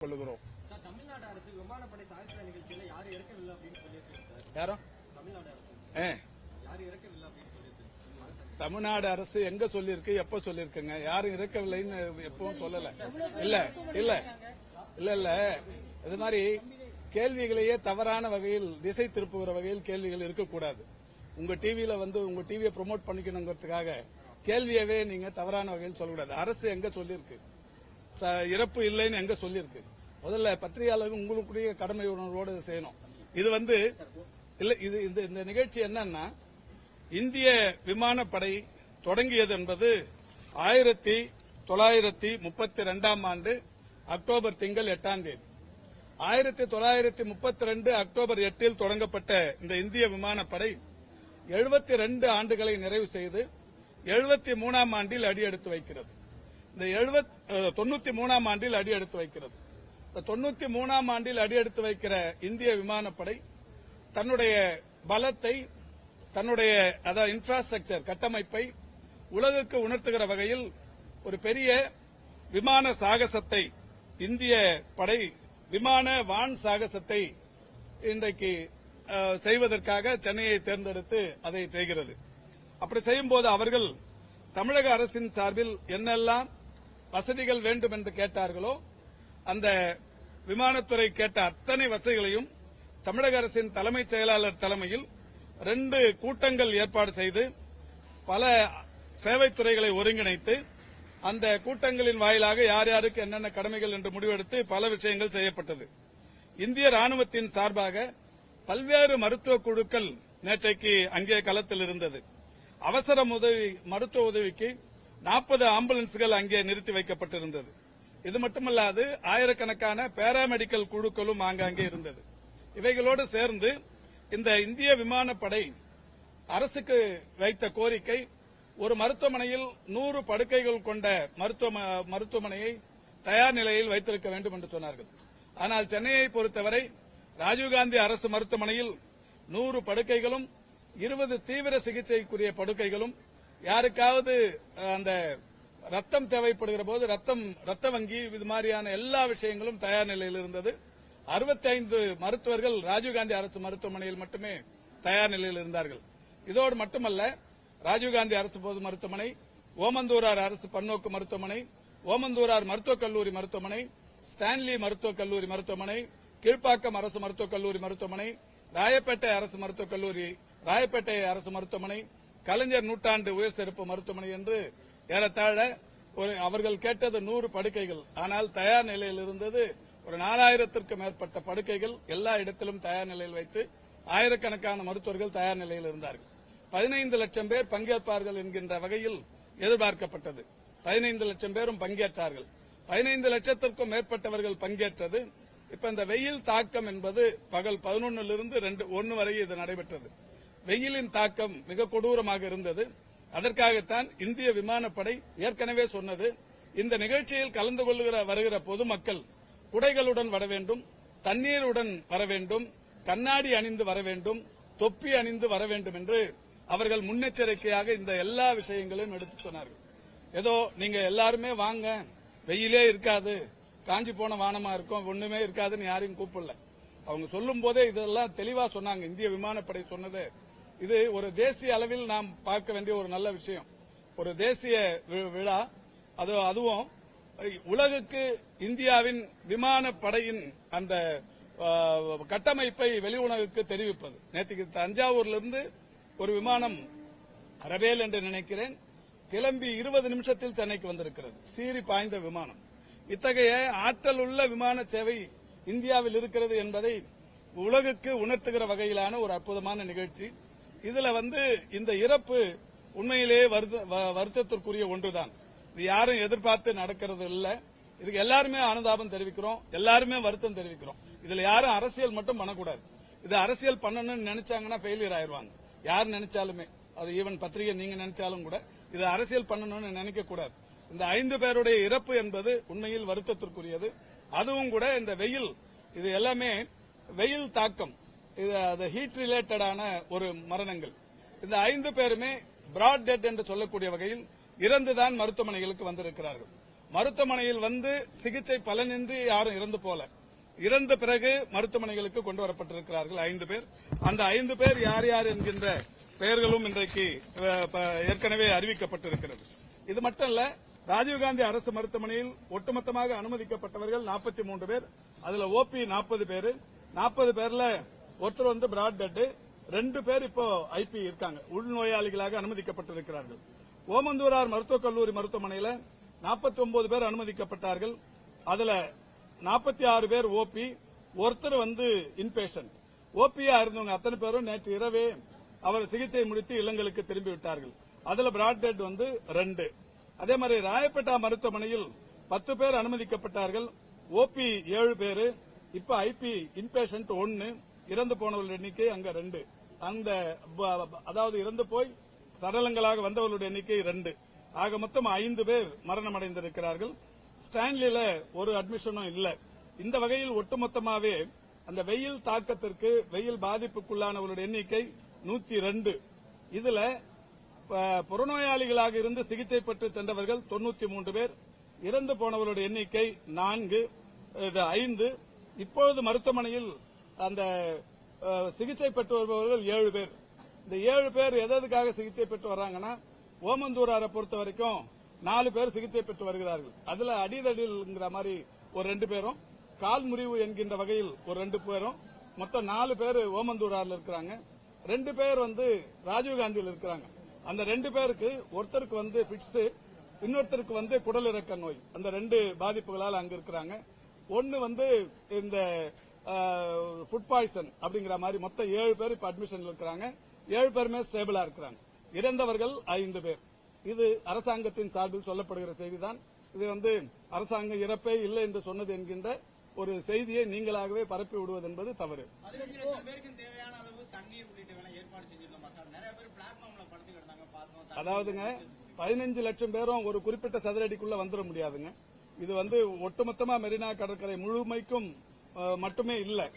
கொள்ளுகிறோம். தமிழ்நாடு அரசு விமானப்படை சாகச நிகழ்ச்சியில யாரும் இறக்கவில்லை அப்படின்னு சொல்லியிருக்கீங்க சார். யாரும் தமிழ்நாடு அரசு. ஏ, யாரும் இறக்கவில்லை அப்படின்னு சொல்லியிருக்கு தமிழ்நாடு அரசு எங்க சொல்லிருக்கு எப்ப சொல்லிருக்குங்க யாரும் இறக்கவில்லைன்னு எப்பவும் சொல்லல. இல்ல இல்ல. இல்ல இல்ல. இது மாதிரி கேள்விகளையே தவறான வகையில் திசை திருப்புகிற வகையில் கேள்விகள் இருக்கக்கூடாது. உங்க டிவியில வந்து உங்க டிவியை ப்ரோமோட் பண்ணிக்கணுங்கிறதுக்காக கேள்வியவே நீங்க தவறான வகையில் சொல்லக்கூடாது. அரசு எங்க சொல்லியிருக்கு? இறப்பு இல்லைன்னு எங்க சொல்லியிருக்கு? முதல்ல பத்திரிகையாளர்கள் உங்களுக்குரிய கடமை உணர்வோடு செய்யணும். இது வந்து இல்ல இது இந்த இந்த நிகழ்ச்சி என்னன்னா இந்திய விமானப்படை தொடங்கியது என்பது ஆயிரத்தி தொள்ளாயிரத்தி முப்பத்தி ரெண்டாம் ஆண்டு அக்டோபர் திங்கள் எட்டாம் தேதி. ஆயிரத்தி தொள்ளாயிரத்தி முப்பத்தி ரெண்டு அக்டோபர் எட்டில் தொடங்கப்பட்ட இந்த இந்திய விமானப்படை எழுபத்தி ரெண்டு ஆண்டுகளை நிறைவு செய்து எழுபத்தி மூணாம் ஆண்டில் அடியெடுத்து வைக்கிறது. இந்த எழுபத் தொண்ணூத்தி மூணாம் ஆண்டில் அடி எடுத்து வைக்கிறது. இந்த தொண்ணூத்தி மூணாம் ஆண்டில் அடி எடுத்து வைக்கிற இந்திய விமானப்படை தன்னுடைய பலத்தை தன்னுடைய அதாவது இன்ஃப்ராஸ்ட்ரக்சர் கட்டமைப்பை உலகுக்கு உணர்த்துகிற வகையில் ஒரு பெரிய விமான சாகசத்தை இந்திய படை விமான வான் சாகசத்தை இன்றைக்கு செய்வதற்காக சென்னையை தேர்ந்தெடுத்து அதை செய்கிறது. அப்படி செய்யும்போது அவர்கள் தமிழக அரசின் சார்பில் என்னெல்லாம் வசதிகள் வேண்டும் என்று கேட்டார்களோ அந்த விமானத்துறை கேட்ட அத்தனை வசதிகளையும் தமிழக அரசின் தலைமைச் செயலாளர் தலைமையில் ரெண்டு கூட்டங்கள் ஏற்பாடு செய்து பல சேவைத்துறைகளை ஒருங்கிணைத்து அந்த கூட்டங்களின் வாயிலாக யார் யாருக்கு என்னென்ன கடமைகள் என்று முடிவெடுத்து பல விஷயங்கள் செய்யப்பட்டது. இந்திய ராணுவத்தின் சார்பாக பல்வேறு மருத்துவ குழுக்கள் நேற்றைக்கு அங்கே களத்தில் இருந்தது. அவசர உதவி மருத்துவ உதவிக்கு நாற்பது ஆம்புலன்ஸ்கள் அங்கே நிறுத்தி வைக்கப்பட்டிருந்தது. இது மட்டுமல்லாது ஆயிரக்கணக்கான பாராமெடிக்கல் குழுக்களும் ஆங்காங்கே இருந்தது. இவைகளோடு சேர்ந்து இந்த இந்திய விமானப்படை அரசுக்கு வைத்த கோரிக்கை ஒரு மருத்துவமனையில் நூறு படுக்கைகள் கொண்ட மருத்துவம- மருத்துவமனையை தயார் நிலையில் வைத்திருக்க வேண்டும் என்று சொன்னார்கள். ஆனால் சென்னையை பொறுத்தவரை ராஜீவ்காந்தி அரசு மருத்துவமனையில் நூறு படுக்கைகளும் இருபது தீவிர சிகிச்சைக்குரிய படுக்கைகளும் யாருக்காவது அந்த ரத்தம் தேவைப்படுகிற போது ரத்தம் ரத்த வங்கி இது மாதிரியான எல்லா விஷயங்களும் தயார் நிலையில் இருந்தது. 65 மருத்துவர்கள் ராஜீவ்காந்தி அரசு மருத்துவமனையில் மட்டுமே தயார் நிலையில் இருந்தார்கள். இதோடு மட்டுமல்ல ராஜீவ்காந்தி அரசு பொது மருத்துவமனை ஓமந்தூரார் அரசு பன்னோக்கு மருத்துவமனை ஓமந்தூரார் மருத்துவக் கல்லூரி மருத்துவமனை ஸ்டான்லி மருத்துவக் கல்லூரி மருத்துவமனை கீழ்ப்பாக்கம் அரசு மருத்துவக் கல்லூரி மருத்துவமனை ராயப்பேட்டை அரசு மருத்துவக் கல்லூரி ராயப்பேட்டை அரசு மருத்துவமனை கலைஞர் நூற்றாண்டு உயர் சிறப்பு மருத்துவமனை என்று ஏறத்தாழ ஒரு அவர்கள் கேட்டது நூறு படுக்கைகள். ஆனால் தயார் நிலையில் இருந்தது ஒரு நாலாயிரத்திற்கும் மேற்பட்ட படுக்கைகள் எல்லா இடத்திலும் தயார் நிலையில் வைத்து ஆயிரக்கணக்கான மருத்துவர்கள் தயார் நிலையில் இருந்தார்கள். பதினைந்து லட்சம் பேர் பங்கேற்பார்கள் என்கின்ற வகையில் எதிர்பார்க்கப்பட்டது. பதினைந்து லட்சம் பேரும் பங்கேற்றார்கள். பதினைந்து லட்சத்திற்கும் மேற்பட்டவர்கள் பங்கேற்றது. இப்ப இந்த வெயில் தாக்கம் என்பது பகல் பதினொன்னிலிருந்து ரெண்டு ஒன்னு வரை இது நடைபெற்றது. வெயிலின் தாக்கம் மிக கொடூரமாக இருந்தது. அதற்காகத்தான் இந்திய விமானப்படை ஏற்கனவே சொன்னது. இந்த நிகழ்ச்சியில் கலந்து கொள்கிற வருகிற பொதுமக்கள் குடைகளுடன் வர வேண்டும் தண்ணீருடன் வர வேண்டும் கண்ணாடி அணிந்து வர வேண்டும் தொப்பி அணிந்து வர வேண்டும் என்று அவர்கள் முன்னெச்சரிக்கையாக இந்த எல்லா விஷயங்களையும் எடுத்து சொன்னார்கள். ஏதோ நீங்க எல்லாருமே வாங்க வெயிலே இருக்காது காஞ்சி போன வானமா இருக்கும் ஒண்ணுமே இருக்காதுன்னு யாரையும் கூப்பிடல. அவங்க சொல்லும் போதே இதெல்லாம் தெளிவா சொன்னாங்க. இந்திய விமானப்படை சொன்னது இது ஒரு தேசிய அளவில் நாம் பார்க்க வேண்டிய ஒரு நல்ல விஷயம். ஒரு தேசிய விழா. அது அதுவும் உலகுக்கு இந்தியாவின் விமானப்படையின் அந்த கட்டமைப்பை வெளி உலகுக்கு தெரிவிப்பது. நேற்றுக்கு தஞ்சாவூர்லிருந்து ஒரு விமானம் ரபேல் என்று நினைக்கிறேன் கிளம்பி இருபது நிமிஷத்தில் சென்னைக்கு வந்திருக்கிறது. சீறி பாய்ந்த விமானம். இத்தகைய ஆற்றல் உள்ள விமான சேவை இந்தியாவில் இருக்கிறது என்பதை உலகுக்கு உணர்த்துகிற வகையிலான ஒரு அற்புதமான நிகழ்ச்சி. இதுல வந்து இந்த இறப்பு உண்மையிலேயே வருத்த- வ- வருத்தத்திற்குரிய ஒன்றுதான். இது யாரும் எதிர்பார்த்து நடக்கிறது இல்ல. இதுக்கு எல்லாருமே அனுதாபம் தெரிவிக்கிறோம். எல்லாருமே வருத்தம் தெரிவிக்கிறோம். இதுல யாரும் அரசியல் மட்டும் பண்ணக்கூடாது. இது அரசியல் பண்ணணும்னு நினைச்சாங்கன்னா ஃபெயிலியர் ஆயிருவாங்க யார் நினைச்சாலுமே. அது ஈவன் பத்திரிகை நீங்க நினைச்சாலும் கூட இது அரசியல் பண்ணணும்னு நினைக்க கூடாது இந்த ஐந்து பேருடைய இறப்பு என்பது உண்மையில் வருத்தத்திற்குரியது. அதுவும் கூட இந்த வெயில். இது எல்லாமே வெயில் தாக்கம். இது ஹீட் ரிலேட்டடான ஒரு மரணங்கள். இந்த ஐந்து பேருமே பிராட் டெட் என்று சொல்லக்கூடிய வகையில் இறந்துதான் மருத்துவமனைகளுக்கு வந்திருக்கிறார்கள். மருத்துவமனையில் வந்து சிகிச்சை பலனின்றி யாரும் இறந்து போல. இறந்த பிறகு மருத்துவமனைகளுக்கு கொண்டு வரப்பட்டிருக்கிறார்கள் ஐந்து பேர். அந்த ஐந்து பேர் யார் யார் என்கின்ற பெயர்களும் இன்றைக்கு ஏற்கனவே அறிவிக்கப்பட்டிருக்கிறது. இது மட்டும் இல்ல ராஜீவ்காந்தி அரசு மருத்துவமனையில் ஒட்டுமொத்தமாக அனுமதிக்கப்பட்டவர்கள் 43 மூன்று பேர். அதுல ஓபி நாற்பது பேர். நாற்பது பேர்ல ஒருத்தர் வந்து பிராட் பெட் ரெண்டு பேர் இப்போ ஐபி இருக்காங்க. உள்நோயாளிகளாக அனுமதிக்கப்பட்டிருக்கிறார்கள். ஓமந்தூரார் மருத்துவக் கல்லூரி மருத்துவமனையில் நாற்பத்தி ஒன்பது பேர் அனுமதிக்கப்பட்டார்கள். அதுல 46 ஆறு பேர் ஓபி ஒருத்தர் வந்து இன்பேஷண்ட் ஓபியா இருந்தவங்க அத்தனை பேரும் நேற்று இரவே அவர் சிகிச்சை முடித்து இல்லங்களுக்கு திரும்பி விட்டார்கள். அதுல பிராட் டெட் வந்து ரெண்டு. அதே மாதிரி ராயப்பேட்டா மருத்துவமனையில் பத்து பேர் அனுமதிக்கப்பட்டார்கள். ஓபி ஏழு பேரு இப்ப ஐபி இன்பேஷண்ட் ஒன்னு இறந்து போனவர்கள் எண்ணிக்கை அங்க ரெண்டு. அந்த அதாவது இறந்து போய் சடலங்களாக வந்தவர்களுடைய எண்ணிக்கை ரெண்டு. ஆக மொத்தம் ஐந்து பேர் மரணம் அடைந்திருக்கிறார்கள் ஸ்டான்லியில ஒரு அட்மிஷனும் இல்ல. இந்த வகையில் ஒட்டுமொத்தமாவே அந்த வெயில் தாக்கத்திற்கு வெயில் பாதிப்புக்குள்ளானவர்களுடைய எண்ணிக்கை நூத்தி ரெண்டு. இதுல புறநோயாளிகளாக இருந்து சிகிச்சை பெற்று சென்றவர்கள் தொன்னூத்தி மூன்று பேர். இறந்து போனவர்களுடைய எண்ணிக்கை நான்கு இது ஐந்து. இப்பொழுது மருத்துவமனையில் அந்த சிகிச்சை பெற்று வருபவர்கள் ஏழு பேர். இந்த ஏழு பேர் எதற்காக சிகிச்சை பெற்று வர்றாங்கன்னா ஓமந்தூராரை பொறுத்த வரைக்கும் நாலு பேர் சிகிச்சை பெற்று வருகிறார்கள். அதுல அடிதடில்ங்கிற மாதிரி ஒரு ரெண்டு பேரும் கால் முறிவு என்கின்ற வகையில் ஒரு ரெண்டு பேரும் மொத்தம் நாலு பேர் ஓமந்தூரார்ல இருக்கிறாங்க. ரெண்டு பேர் வந்து ராஜீவ்காந்தியில் இருக்கிறாங்க. அந்த ரெண்டு பேருக்கு ஒருத்தருக்கு வந்து பிட்ஸ் இன்னொருத்தருக்கு வந்து குடலிறக்க நோய். அந்த ரெண்டு பாதிப்புகளால் அங்க இருக்கிறாங்க. ஒன்னு வந்து இந்த ஃபுட் பாய்சன் அப்படிங்கிற மாதிரி மொத்தம் ஏழு பேர் இப்ப அட்மிஷன் இருக்கிறாங்க. ஏழு பேருமே ஸ்டேபிளா இருக்கிறாங்க. இறந்தவர்கள் ஐந்து பேர். இது அரசாங்கத்தின் சார்பில் சொல்லப்படுகிற செய்திதான். இது வந்து அரசாங்கம் இறப்பே இல்லை என்று சொன்னது என்கின்ற ஒரு செய்தியை நீங்களாகவே பரப்பி விடுவது என்பது தவறு. அதாவதுங்க பதினஞ்சு லட்சம் பேரும் ஒரு குறிப்பிட்ட சதுரடிக்குள்ள வந்துட முடியாதுங்க. இது வந்து ஒட்டுமொத்தமா மெரினா கடற்கரை முழுமைக்கும் மட்டுமே இல்லை.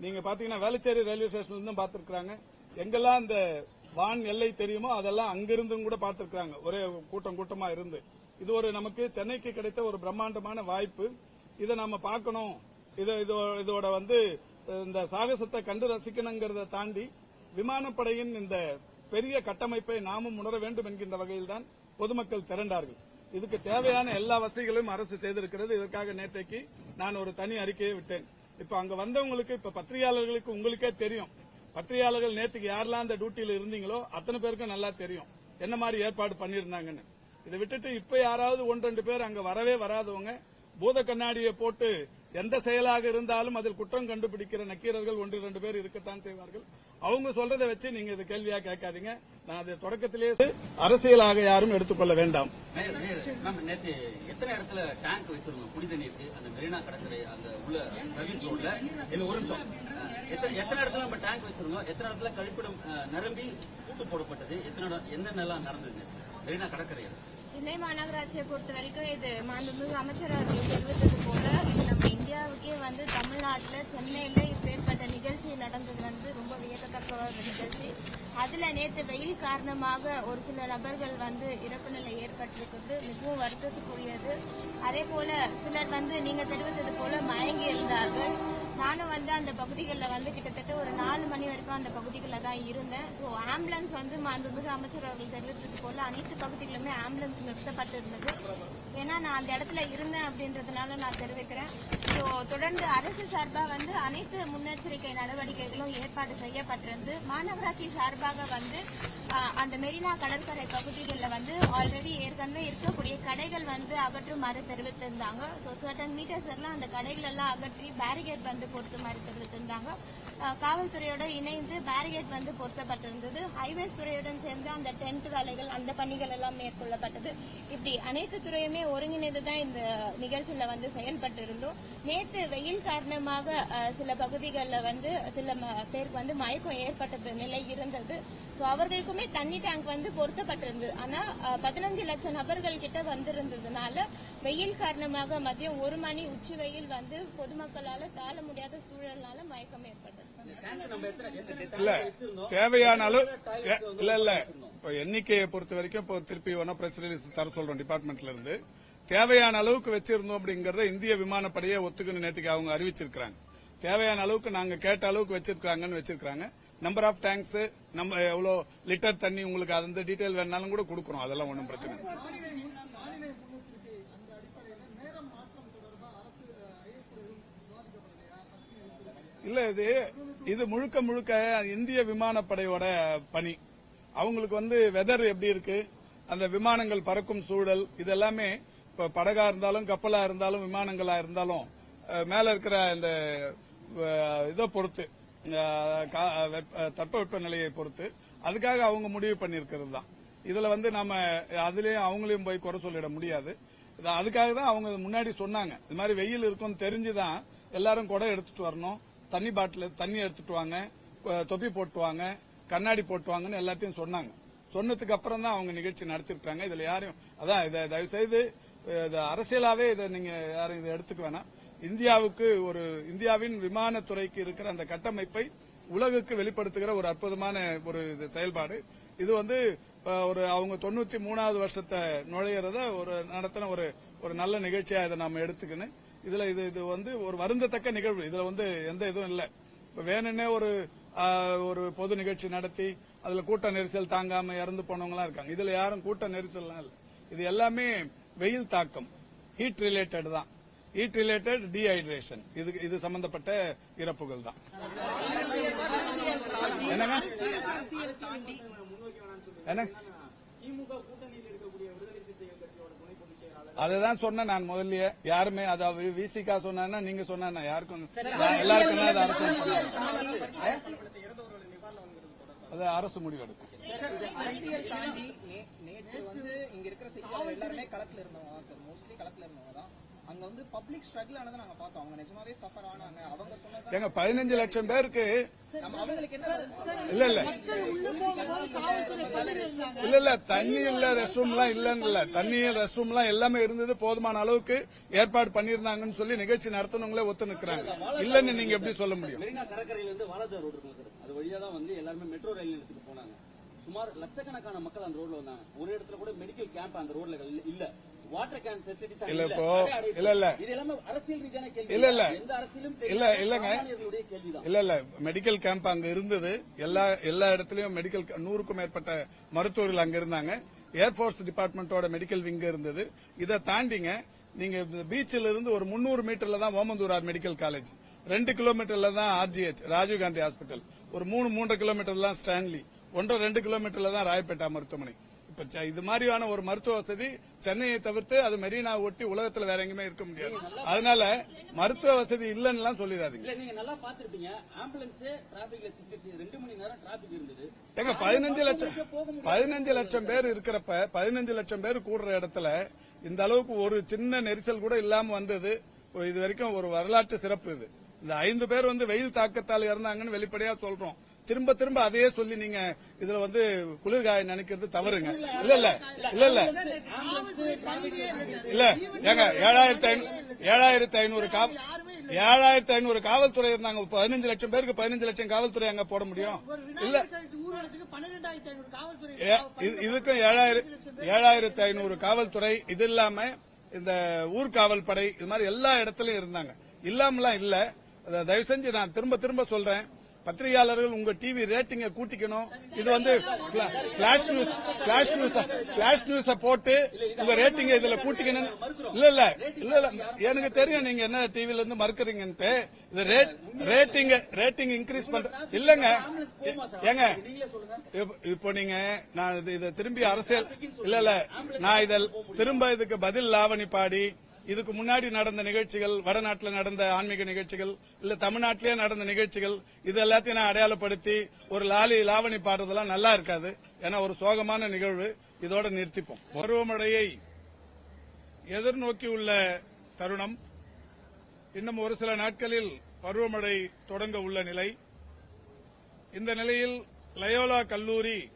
நீங்க பாத்தீங்கன்னா வேளச்சேரி ரயில்வே ஸ்டேஷன்ல இருந்தும் பாத்துருக்காங்க எங்கெல்லாம் இந்த வான் எல்லை தெரியுமோ அதெல்லாம் அங்கிருந்தும் கூட பாத்துருக்காங்க ஒரே கூட்டம் கூட்டமா இருந்து. இது ஒரு நமக்கு சென்னைக்கு கிடைத்த ஒரு பிரம்மாண்டமான வாய்ப்பு. இதை நாம பார்க்கணும். இதோ- இதோட வந்து இந்த சாகசத்தை கண்டு ரசிக்கணுங்கிறத தாண்டி விமானப்படையின் இந்த பெரிய கட்டமைப்பை நாமும் உணர வேண்டும் என்கின்ற வகையில்தான் பொதுமக்கள் திரண்டார்கள். இதுக்கு தேவையான எல்லா வசதிகளும் அரசு செய்திருக்கிறது. இதற்காக நேற்றைக்கு நான் ஒரு தனி அறிக்கையை விட்டேன். இப்ப அங்க வந்தவங்களுக்கு இப்ப பத்திரிகையாளர்களுக்கு உங்களுக்கே தெரியும். பத்திரிகையாளர்கள் நேற்றுக்கு யாரெல்லாம் அந்த டியூட்டியில் இருந்தீங்களோ அத்தனை பேருக்கும் நல்லா தெரியும். என்ன மாதிரி ஏற்பாடு பண்ணியிருந்தாங்கன்னு. இதை விட்டுட்டு இப்ப யாராவது ஒன்று ரெண்டு பேர் அங்க வரவே வராதவங்க பூத கண்ணாடியை போட்டு எந்த செயலாக இருந்தாலும் அதில் குற்றம் கண்டுபிடிக்கிற நக்கீரர்கள் ஒன்று இரண்டு பேர் இருக்கத்தான் செய்வார்கள். அவங்க சொல்றதை வச்சு நீங்க இது கேள்வியா கேட்காதீங்க. நான் அதை தொடக்கத்திலேயே அரசியலாக யாரும் எடுத்துக்கொள்ள வேண்டாம். நேத்து எத்தனை இடத்துல டேங்க் வச்சிருந்தோம்? குடித நீருக்கு அந்த மெரினா கடற்கரை அந்த உள்ள சர்வீஸ் ரோட்ல என்ன ஒரு நிமிஷம். அஹ், எத்தனை எத்தனை இடத்துல நம்ம டேங்க் வச்சிருந்தோம்? எத்தனை இடத்துல கழிப்பிடம் நிரம்பி கூட்டு போடப்பட்டது? எத்தனை இடம் என்னென்னலாம் நடந்தது? மெரினா கடற்கரையில். சென்னை மாநகராட்சியை பொறுத்த வரைக்கும் இது மாண்புமிகு அமைச்சர் அவர்கள் தெரிவித்தது போல இந்தியாவுக்கே வந்து தமிழ்நாட்டுல சென்னையில இப்பேற்பட்ட நிகழ்ச்சி நடந்தது வந்து ரொம்ப வியக்கத்தக்க ஒரு நிகழ்ச்சி. அதுல நேற்று வெயில் காரணமாக ஒரு சில நபர்கள் வந்து இறப்பு நிலை ஏற்பட்டிருக்கிறது மிகவும் வருத்தத்துக்குரியது. அதே போல சிலர் வந்து நீங்க தெரிவித்தது போல மயங்கி இருந்தார்கள் நானும் வந்து அந்த பகுதிகளில் வந்து கிட்டத்தட்ட ஒரு நாலு மணி வரைக்கும் அந்த பகுதிகளில் தான் இருந்தேன். ஸோ ஆம்புலன்ஸ் வந்து மாண்புமிகு அமைச்சர் அவர்கள் தெரிவித்தது போல அனைத்து பகுதிகளுமே ஆம்புலன்ஸ் நிறுத்தப்பட்டிருந்தது ஏன்னா நான் அந்த இடத்துல இருந்தேன் அப்படின்றதுனால நான் தெரிவிக்கிறேன். ஸோ தொடர்ந்து அரசு சார்பாக வந்து அனைத்து முன்னெச்சரிக்கை நடவடிக்கைகளும் ஏற்பாடு செய்யப்பட்டிருந்து மாநகராட்சி சார்பாக வந்து அந்த மெரினா கடற்கரை பகுதிகளில் வந்து ஆல்ரெடி ஏற்கனவே இருக்கக்கூடிய கடைகள் வந்து அகற்றுமாறு தெரிவித்திருந்தாங்க. ஸோ சர்டன் மீட்டர்ஸ் எல்லாம் அந்த கடைகள் எல்லாம் அகற்றி பேரிகேட் வந்து பொருத்துமாறு தெரிவித்திருந்தாங்க. காவல்துறையோட இணைந்து பேரிகேட் வந்து பொருத்தப்பட்டிருந்தது. ஹைவேஸ் துறையுடன் சேர்ந்து அந்த டென்ட் வேலைகள் அந்த பணிகள் எல்லாம் மேற்கொள்ளப்பட்டது. இப்படி அனைத்து துறையுமே ஒருங்கிணைந்து தான் இந்த நிகழ்ச்சியில வந்து செயல்பட்டு இருந்தோம் நேற்று வெயில் காரணமாக சில பகுதிகளில் வந்து சில ம- பேருக்கு வந்து மயக்கம் ஏற்பட்டது நிலை இருந்தது. ஸோ அவர்களுக்குமே தண்ணி டேங்க் வந்து பொருத்தப்பட்டிருந்தது. ஆனா பதினஞ்சு லட்சம் நபர்கள் கிட்ட வந்திருந்ததுனால வெயில் காரணமாக மதியம் ஒரு மணி உச்சி வெயில் வந்து பொதுமக்களால் தாழ முடியாத சூழல்னால மயக்கம் ஏற்பட்டது. இல்ல. தேவையான அளவு இல்ல இல்ல. இப்ப எண்ணிக்கையை பொறுத்த வரைக்கும் இப்போ திருப்பி வேணா பிரஸ் ரிலீஸ் தர சொல்றோம் டிபார்ட்மெண்ட்ல இருந்து. தேவையான அளவுக்கு வச்சிருந்தோம் அப்படிங்கறத இந்திய விமானப்படையே ஒத்துக்குன்னு நேற்றுக்கு அவங்க அறிவிச்சிருக்காங்க தேவையான அளவுக்கு நாங்க கேட்ட அளவுக்கு வச்சிருக்காங்கன்னு வச்சிருக்காங்க நம்பர் ஆஃப் டேங்க்ஸ் நம்ம எவ்வளவு லிட்டர் தண்ணி உங்களுக்கு அந்த டீட்டெயில் வேணாலும் கூட கொடுக்குறோம் அதெல்லாம் ஒன்றும் பிரச்சனை இல்லை. இல்ல இது இது முழுக்க முழுக்க இந்திய விமானப்படையோட பணி. அவங்களுக்கு வந்து வெதர் எப்படி இருக்கு? அந்த விமானங்கள் பறக்கும் சூழல் இதெல்லாமே இப்ப படகா இருந்தாலும் கப்பலா இருந்தாலும் விமானங்களா இருந்தாலும் மேல இருக்கிற இந்த இதை பொறுத்து கா- தட்பவெப்ப நிலையை பொறுத்து அதுக்காக அவங்க முடிவு பண்ணிருக்கிறது தான். இதுல வந்து நம்ம அதுலயும் அவங்களையும் போய் குறை சொல்லிட முடியாது. அதுக்காக தான் அவங்க முன்னாடி சொன்னாங்க. இது மாதிரி வெயில் இருக்கும்னு தெரிஞ்சுதான் எல்லாரும் குடம் எடுத்துட்டு வரணும். தண்ணி பாட்டில் தண்ணி எடுத்துட்டு வாங்க தொப்பி போட்டு வாங்க கண்ணாடி போட்டு வாங்கன்னு எல்லாத்தையும் சொன்னாங்க. சொன்னதுக்கு அப்புறம் தான் அவங்க நிகழ்ச்சி நடத்திருக்காங்க இதுல யாரும் அதான் இதை தயவு செய்து அரசியலாவே இதை நீங்க யாரும் இதை எடுத்துக்க வேணாம். இந்தியாவுக்கு ஒரு இந்தியாவின் விமானத்துறைக்கு இருக்கிற அந்த கட்டமைப்பை உலகுக்கு வெளிப்படுத்துகிற ஒரு அற்புதமான ஒரு இது செயல்பாடு. இது வந்து ஒரு அவங்க தொண்ணூத்தி மூணாவது வருஷத்தை நுழையிறத ஒரு நடத்தின ஒரு ஒரு நல்ல நிகழ்ச்சியா இதை நாம எடுத்துக்கணும் இதுல இது இது வந்து ஒரு வருந்தத்தக்க நிகழ்வு இதுல வந்து எந்த இதுவும் இல்லை இப்ப வேணும்னே ஒரு ஒரு பொது நிகழ்ச்சி நடத்தி அதுல கூட்ட நெரிசல் தாங்காம இறந்து போனவங்களாம் இருக்காங்க இதுல யாரும் கூட்ட நெரிசல்லாம் இல்லை இது எல்லாமே வெயில் தாக்கம் ஹீட் ரிலேட்டட் தான் ஹீட் ரிலேட்டட் டீஹைட்ரேஷன் இது இது சம்பந்தப்பட்ட இறப்புகள் தான் என்னங்க என்ன அதுதான் சொன்னேன் நான் முதல்லயே. யாருமே அதாவது விசிகா சொன்னா நீங்க சொன்னா யாருக்கும் எல்லாருக்கும் அது அரசு? அது அரசு முடிவெடுக்கும். நேற்று வந்து இங்க இருக்கிற செய்தியாளர் எல்லாருமே களத்துல இருந்தவங்க சார். மோஸ்ட்லி களத்துல இருந்தவங்க தான். அங்க வந்து பப்ளிக் ஸ்ட்ரகிள் ஆனதை நாங்க பார்த்தோம். அவங்க நிஜமாவே சஃபர் ஆனாங்க. அவங்க சொன்னது ஏங்க பதினஞ்சு லட்சம் பேருக்கு நம்ம அவங்களுக்கு என்ன பதில் இல்ல இல்ல இல்ல. இல்ல தண்ணி இல்ல ரெஸ்ட் ரூம் எல்லாம் இல்லன்னு இல்ல. தண்ணி ரெஸ்ட் ரூம் எல்லாம் எல்லாமே இருந்தது போதுமான அளவுக்கு ஏற்பாடு பண்ணிருந்தாங்கன்னு சொல்லி நிகழ்ச்சி நடத்தினவங்களே ஒத்து நிக்கிறாங்க. இல்லன்னு நீங்க எப்படி சொல்ல முடியும்? மெரினா கடற்கரையில இருந்து வாலாஜா ரோடு அது வழியா தான் வந்து எல்லாருமே மெட்ரோ ரயில் நிலையத்துக்கு போனாங்க. சுமார் லட்சக்கணக்கான மக்கள் அந்த ரோட்ல வந்தாங்க. ஒரு இடத்துல கூட மெடிக்கல் கேம்ப் அந்த ரோட்ல இல்ல- இல்ல இப்போ- இல்ல, இல்ல. இல்ல, இல்ல. இல்ல, இல்லங்க. இல்ல இல்ல. மெடிக்கல் கேம்ப் அங்க இருந்தது. எல்லா எல்லா இடத்துலயும் மெடிக்கல் நூறுக்கும் மேற்பட்ட மருத்துவர்கள் அங்க இருந்தாங்க. ஏர்போர்ஸ் டிபார்ட்மெண்டோட மெடிக்கல் விங் இருந்தது. இதை தாண்டிங்க நீங்க பீச்சில் இருந்து ஒரு முன்னூறு மீட்டர்ல தான் ஓமந்தூரார் மெடிக்கல் காலேஜ் ரெண்டு கிலோமீட்டர்ல தான் ஆர்ஜிஹெச் ராஜீவ்காந்தி ஹாஸ்பிட்டல் ஒரு மூணு மூன்றரை கிலோமீட்டர் தான் ஸ்டான்லி ஒன்றரை ரெண்டு கிலோமீட்டர்ல தான் ராயப்பேட்டா மருத்துவமனை. இப்ப இது மாதிரியான ஒரு மருத்துவ வசதி சென்னையை தவிர்த்து அது மெரினா ஒட்டி உலகத்துல வேற எங்கேயுமே இருக்க முடியாது. அதனால மருத்துவ வசதி இல்லைன்னு சொல்லிடாதீங்க. நீங்க நல்லா பாத்துருப்பீங்க. ஆம்புலன்ஸ் டிராபிக்ல சிக்கிச்சு ரெண்டு மணி நேரம் டிராபிக் இருந்தது. ஏங்க பதினஞ்சு லட்சம் பதினஞ்சு லட்சம் பேர் இருக்கிறப்ப பதினஞ்சு லட்சம் பேர் கூடுற இடத்துல இந்த அளவுக்கு ஒரு சின்ன நெரிசல் கூட இல்லாம வந்தது. இது வரைக்கும் ஒரு வரலாற்று சிறப்பு இது. இந்த ஐந்து பேர் வந்து வெயில் தாக்கத்தால் இறந்தாங்கன்னு வெளிப்படையா சொல்றோம். திரும்ப திரும்ப அதையே சொல்லி நீங்க இதுல வந்து குளிர்காய நினைக்கிறது தவறுங்க. இல்ல இல்ல இல்ல இல்ல இல்ல. ஏங்க ஏழாயிரத்தி ஐநூறு ஏழாயிரத்தி ஐநூறு காவல் ஏழாயிரத்தி ஐநூறு காவல்துறை இருந்தாங்க. பதினஞ்சு லட்சம் பேருக்கு பதினஞ்சு லட்சம் காவல்துறை அங்க போட முடியும். இல்ல. இதுக்கும் ஏழாயிரம் ஏழாயிரத்தி ஐநூறு காவல்துறை இது இல்லாம இந்த ஊர்காவல் படை இது மாதிரி எல்லா இடத்துலயும் இருந்தாங்க. இல்லாமலாம் இல்ல. தயவு செஞ்சு நான் திரும்ப திரும்ப சொல்றேன். பத்திரிகையாளர்கள் உங்க டிவி ரேட்டிங்க கூட்டிக்கணும். இது வந்து flash news flash news flash நியூஸ போட்டு உங்க ரேட்டிங்க இதுல கூட்டிக்கணும் இல்ல இல்ல இல்ல இல்ல. எனக்கு தெரியும் நீங்க என்ன டிவில இருந்து மறுக்கிறீங்கன்ட்டு. இது ரேட் ரேட்டிங் ரேட்டிங் இன்க்ரீஸ் பண்ற இல்லங்க. ஏங்க இப்ப- இப்போ நீங்க நான் இது- இதை திரும்பி அரசியல் இல்ல இல்ல. நான் இதில் திரும்ப இதுக்கு பதில் லாவணி பாடி இதுக்கு முன்னாடி நடந்த நிகழ்ச்சிகள் வடநாட்டில் நடந்த ஆன்மீக நிகழ்ச்சிகள் இல்ல தமிழ்நாட்டிலேயே நடந்த நிகழ்ச்சிகள் இது எல்லாத்தையும் நான் அடையாளப்படுத்தி ஒரு லாலி லாவணி பாடுறதெல்லாம் நல்லா இருக்காது. ஏன்னா ஒரு சோகமான நிகழ்வு. இதோட நிறுத்திப்போம். பருவமழையை எதிர்நோக்கியுள்ள தருணம். இன்னும் ஒரு சில நாட்களில் பருவமழை தொடங்க உள்ள நிலை. இந்த நிலையில் லயோலா கல்லூரி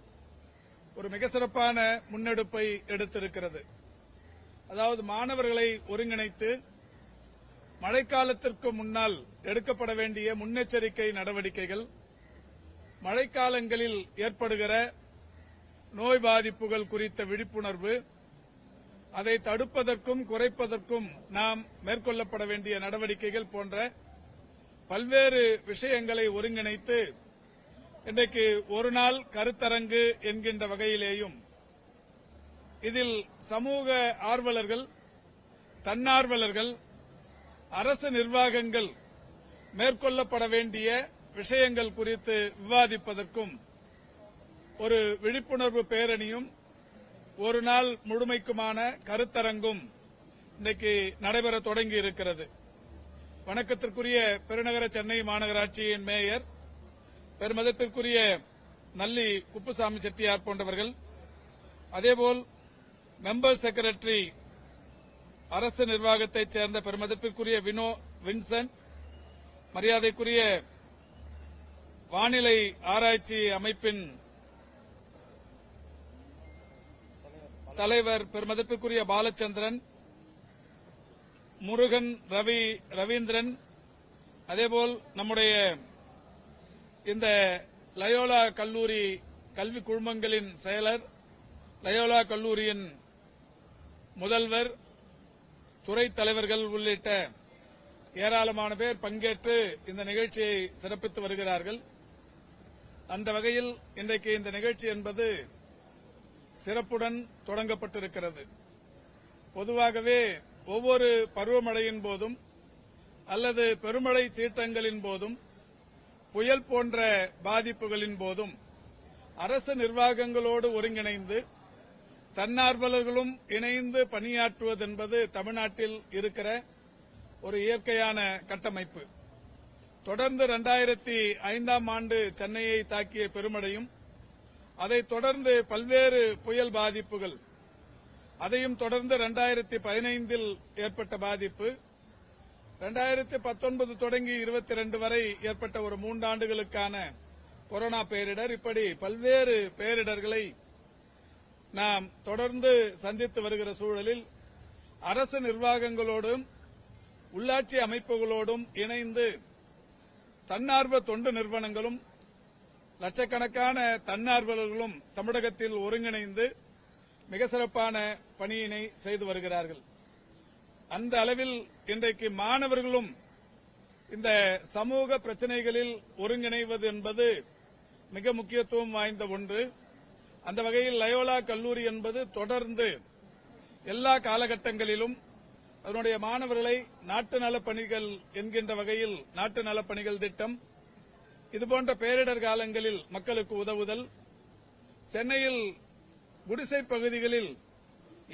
ஒரு மிக சிறப்பான முன்னெடுப்பை எடுத்திருக்கிறது. அதாவது மாணவர்களை ஒருங்கிணைத்து மழைக்காலத்திற்கு முன்னால் எடுக்கப்பட வேண்டிய முன்னெச்சரிக்கை நடவடிக்கைகள் மழைக்காலங்களில் ஏற்படுகிற நோய் பாதிப்புகள் குறித்த விழிப்புணர்வு அதை தடுப்பதற்கும் குறைப்பதற்கும் நாம் மேற்கொள்ளப்பட வேண்டிய நடவடிக்கைகள் போன்ற பல்வேறு விஷயங்களை ஒருங்கிணைத்து இன்றைக்கு ஒரு நாள் கருத்தரங்கு என்கின்ற வகையிலேயும் இதில் சமூக ஆர்வலர்கள் தன்னார்வலர்கள் அரசு நிர்வாகங்கள் மேற்கொள்ளப்பட வேண்டிய விஷயங்கள் குறித்து விவாதிப்பதற்கும் ஒரு விழிப்புணர்வு பேரணியும் ஒரு நாள் முழுமைக்குமான கருத்தரங்கும் இன்றைக்கு நடைபெற தொடங்கி இருக்கிறது. வணக்கத்திற்குரிய பெருநகர சென்னை மாநகராட்சியின் மேயர் பெருமதத்திற்குரிய நல்லி குப்புசாமி செட்டியார் போன்றவர்கள் அதேபோல் மெம்பர் செக்ரட்டரி அரசு நிர்வாகத்தைச் சேர்ந்த பெருமதிப்பிற்குரிய வினோ வின்சென்ட் மரியாதைக்குரிய வானிலை ஆராய்ச்சி அமைப்பின் தலைவர் பெருமதிப்பிற்குரிய பாலச்சந்திரன் முருகன் ரவி ரவீந்திரன் அதேபோல் நம்முடைய இந்த லயோலா கல்லூரி கல்வி குழுமங்களின் செயலர் லயோலா கல்லூரியின் முதல்வர் துறை தலைவர்கள் உள்ளிட்ட ஏராளமான பேர் பங்கேற்று இந்த நிகழ்ச்சியை சிறப்பித்து வருகிறார்கள். அந்த வகையில் இன்றைக்கு இந்த நிகழ்ச்சி என்பது சிறப்புடன் தொடங்கப்பட்டிருக்கிறது. பொதுவாகவே ஒவ்வொரு பருவமழையின் போதும் அல்லது பெருமழை சீற்றங்களின் போதும் புயல் போன்ற பாதிப்புகளின் போதும் அரசு நிர்வாகங்களோடு ஒருங்கிணைந்து தன்னார்வலர்களும் இணைந்து பணியாற்றுவதென்பது தமிழ்நாட்டில் இருக்கிற ஒரு இயற்கையான கட்டமைப்பு. தொடர்ந்து இரண்டாயிரத்தி ஐந்தாம் ஆண்டு சென்னையை தாக்கிய பெருமழையும் அதைத் தொடர்ந்து பல்வேறு புயல் பாதிப்புகள் அதையும் தொடர்ந்து இரண்டாயிரத்தி பதினைந்தில் ஏற்பட்ட பாதிப்பு இரண்டாயிரத்தி பத்தொன்பது தொடங்கி இருபத்தி ரெண்டு வரை ஏற்பட்ட ஒரு மூன்றாண்டுகளுக்கான கொரோனா பேரிடர். இப்படி பல்வேறு பேரிடர்களை நாம் தொடர்ந்து சந்தித்து வருகிற சூழலில் அரசு நிர்வாகங்களோடும் உள்ளாட்சி அமைப்புகளோடும் இணைந்து தன்னார்வ தொண்டு நிறுவனங்களும் லட்சக்கணக்கான தன்னார்வலர்களும் தமிழகத்தில் ஒருங்கிணைந்து மிக சிறப்பான பணியினை செய்து வருகிறார்கள். அந்த அளவில் இன்றைக்கு மாணவர்களும் இந்த சமூக பிரச்சினைகளில் ஒருங்கிணைவது என்பது மிக முக்கியத்துவம் வாய்ந்த ஒன்று. அந்த வகையில் லயோலா கல்லூரி என்பது தொடர்ந்து எல்லா காலகட்டங்களிலும் அதனுடைய மாணவர்களை நாட்டு நலப்பணிகள் என்கின்ற வகையில் நாட்டு நலப் பணிகள் திட்டம் இதுபோன்ற பேரிடர் காலங்களில் மக்களுக்கு உதவுதல் சென்னையில் குடிசை பகுதிகளில்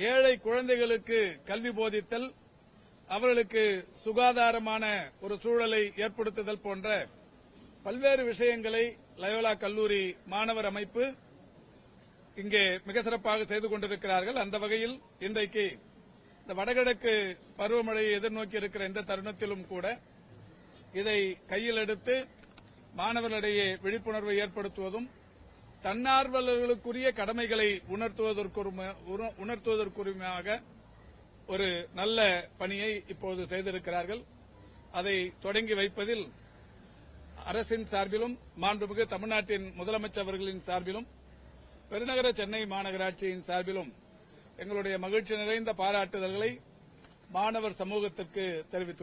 ஏழை குழந்தைகளுக்கு கல்வி போதித்தல் அவர்களுக்கு சுகாதாரமான ஒரு சூழலை ஏற்படுத்துதல் போன்ற பல்வேறு விஷயங்களை லயோலா கல்லூரி மாணவர் அமைப்பு இங்கே மிக சிறப்பாக செய்து கொண்டிருக்கிறார்கள். அந்த வகையில் இன்றைக்கு இந்த வடகிழக்கு பருவமழையை எதிர்நோக்கி இருக்கிற இந்த தருணத்திலும் கூட இதை கையில் எடுத்து மாணவர்களிடையே விழிப்புணர்வை ஏற்படுத்துவதும் தன்னார்வலர்களுக்குரிய கடமைகளை உணர்த்துவதற்குரிமையாக ஒரு நல்ல பணியை இப்போது செய்திருக்கிறார்கள். அதை தொடங்கி வைப்பதில் அரசின் சார்பிலும் மாண்புமிகு தமிழ்நாட்டின் முதலமைச்சர் அவர்களின் சார்பிலும் பெருநகர சென்னை மாநகராட்சியின் சார்பிலும் எங்களுடைய மகிழ்ச்சி நிறைந்த பாராட்டுதல்களை மாணவர் சமூகத்திற்கு தெரிவித்துக்